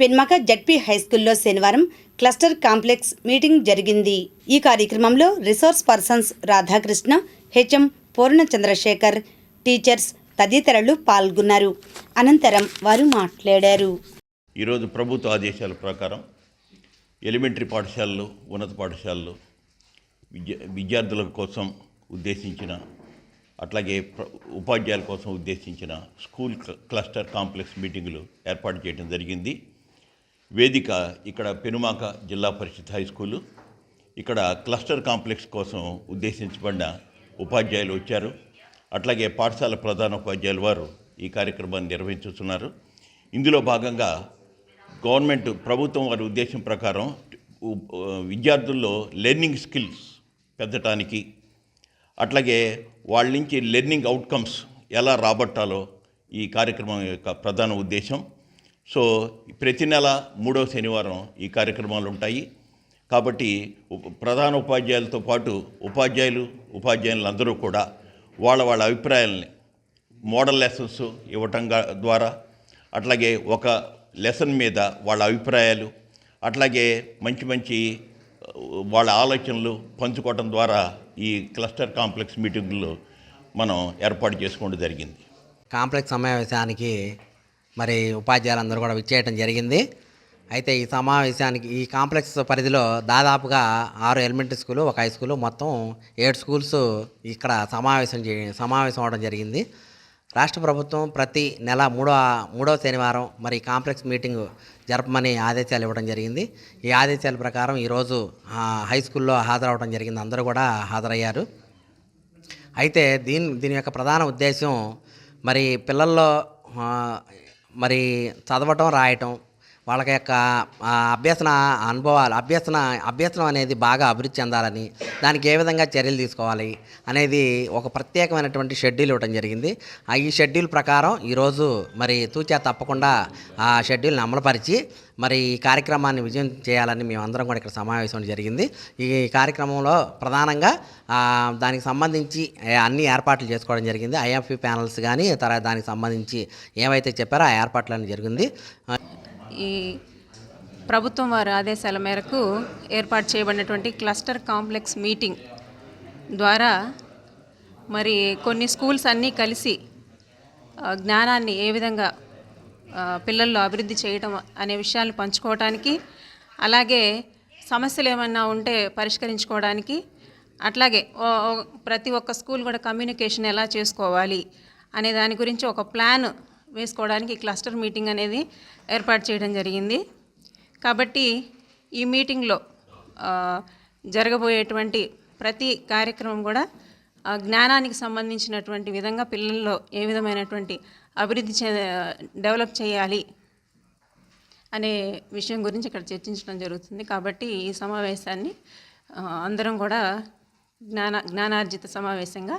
పెన్మక ZP హైస్కూల్లో శనివారం cluster complex meeting జరిగింది. ఈ కార్యక్రమంలో resource persons Radhakrishna HM Purna Chandrasekhar teachers తదితరులు పాల్గొన్నారు. అనంతరం వారు మాట్లాడారు. ఈరోజు ప్రభుత్వ ఆదేశాల ప్రకారం ఎలిమెంటరీ పాఠశాలలు ఉన్నత పాఠశాలలు విద్య విద్యార్థుల కోసం ఉద్దేశించిన అట్లాగే ఉపాధ్యాయుల కోసం ఉద్దేశించిన స్కూల్ క్లస్టర్ కాంప్లెక్స్ మీటింగులు ఏర్పాటు చేయడం జరిగింది. వేదిక ఇక్కడ పెనుమాక జిల్లా పరిషత్ హై స్కూలు. ఇక్కడ క్లస్టర్ కాంప్లెక్స్ కోసం ఉద్దేశించబడిన ఉపాధ్యాయులు వచ్చారు. అట్లాగే పాఠశాల ప్రధాన ఉపాధ్యాయులు వారు ఈ కార్యక్రమాన్ని నిర్వహించుతున్నారు. ఇందులో భాగంగా గవర్నమెంట్ ప్రభుత్వం వారి ఉద్దేశం ప్రకారం విద్యార్థుల్లో లెర్నింగ్ స్కిల్స్ పెంచడానికి అట్లాగే వాళ్ళ నుంచి లెర్నింగ్ అవుట్కమ్స్ ఎలా రాబట్టాలో ఈ కార్యక్రమం యొక్క ప్రధాన ఉద్దేశం. సో ప్రతి నెల మూడవ శనివారం ఈ కార్యక్రమాలు ఉంటాయి. కాబట్టి ప్రధాన ఉపాధ్యాయులతో పాటు ఉపాధ్యాయులు ఉపాధ్యాయులందరూ కూడా వాళ్ళ వాళ్ళ అభిప్రాయాలని మోడల్ లెసన్స్ ఇవ్వటం ద్వారా అట్లాగే ఒక లెసన్ మీద వాళ్ళ అభిప్రాయాలు అట్లాగే మంచి మంచి వాళ్ళ ఆలోచనలు పంచుకోవటం ద్వారా ఈ క్లస్టర్ కాంప్లెక్స్ మీటింగులు మనం ఏర్పాటు చేసుకోవడం జరిగింది. కాంప్లెక్స్ సమావేశానికి మరి ఉపాధ్యాయులందరూ కూడా విచ్చేయటం జరిగింది. అయితే ఈ సమావేశానికి ఈ కాంప్లెక్స్ పరిధిలో దాదాపుగా ఆరు ఎలిమెంటరీ స్కూలు ఒక హై స్కూలు మొత్తం ఏడు స్కూల్స్ ఇక్కడ సమావేశం చే సమావేశం అవడం జరిగింది. రాష్ట్ర ప్రభుత్వం ప్రతి నెల మూడో మూడో శనివారం మరి కాంప్లెక్స్ మీటింగ్ జరపమని ఆదేశాలు ఇవ్వడం జరిగింది. ఈ ఆదేశాల ప్రకారం ఈరోజు హై స్కూల్లో హాజరవడం జరిగింది. అందరూ కూడా హాజరయ్యారు. అయితే దీని దీని యొక్క ప్రధాన ఉద్దేశం మరి పిల్లల్లో మరి చదవటం రాయటం వాళ్ళ యొక్క అభ్యసన అనుభవాలు అభ్యసన అభ్యసనం అనేది బాగా అభివృద్ధి చెందాలని దానికి ఏ విధంగా చర్యలు తీసుకోవాలి అనేది ఒక ప్రత్యేకమైనటువంటి షెడ్యూల్ ఇవ్వడం జరిగింది. ఆ ఈ షెడ్యూల్ ప్రకారం ఈరోజు మరి తూచా తప్పకుండా ఆ షెడ్యూల్ని అమలుపరిచి మరి ఈ కార్యక్రమాన్ని విజయం చేయాలని మేమందరం కూడా ఇక్కడ సమావేశం జరిగింది. ఈ కార్యక్రమంలో ప్రధానంగా దానికి సంబంధించి అన్ని ఏర్పాట్లు చేసుకోవడం జరిగింది. ఐఎఫ్పి ప్యానల్స్ కానీ తర్వాత దానికి సంబంధించి ఏవైతే చెప్పారో ఆ ఏర్పాట్లన్నీ జరిగింది. ఈ ప్రభుత్వం వారి ఆదేశాల మేరకు ఏర్పాటు చేయబడినటువంటి క్లస్టర్ కాంప్లెక్స్ మీటింగ్ ద్వారా మరి కొన్ని స్కూల్స్ అన్నీ కలిసి జ్ఞానాన్ని ఏ విధంగా పిల్లల్లో అభివృద్ధి చేయటం అనే విషయాలు పంచుకోవడానికి అలాగే సమస్యలు ఏమన్నా ఉంటే పరిష్కరించుకోవడానికి అట్లాగే ప్రతి ఒక్క స్కూల్ కూడా కమ్యూనికేషన్ ఎలా చేసుకోవాలి అనే దాని గురించి ఒక ప్లాన్ వేసుకోవడానికి క్లస్టర్ మీటింగ్ అనేది ఏర్పాటు చేయడం జరిగింది. కాబట్టి ఈ మీటింగ్లో జరగబోయేటువంటి ప్రతి కార్యక్రమం కూడా ఆ జ్ఞానానికి సంబంధించినటువంటి విధంగా పిల్లల్లో ఏ విధమైనటువంటి అభివృద్ధి చే డెవలప్ చేయాలి అనే విషయం గురించి ఇక్కడ చర్చించడం జరుగుతుంది. కాబట్టి ఈ సమావేశాన్ని అందరం కూడా జ్ఞాన జ్ఞానార్జిత సమావేశంగా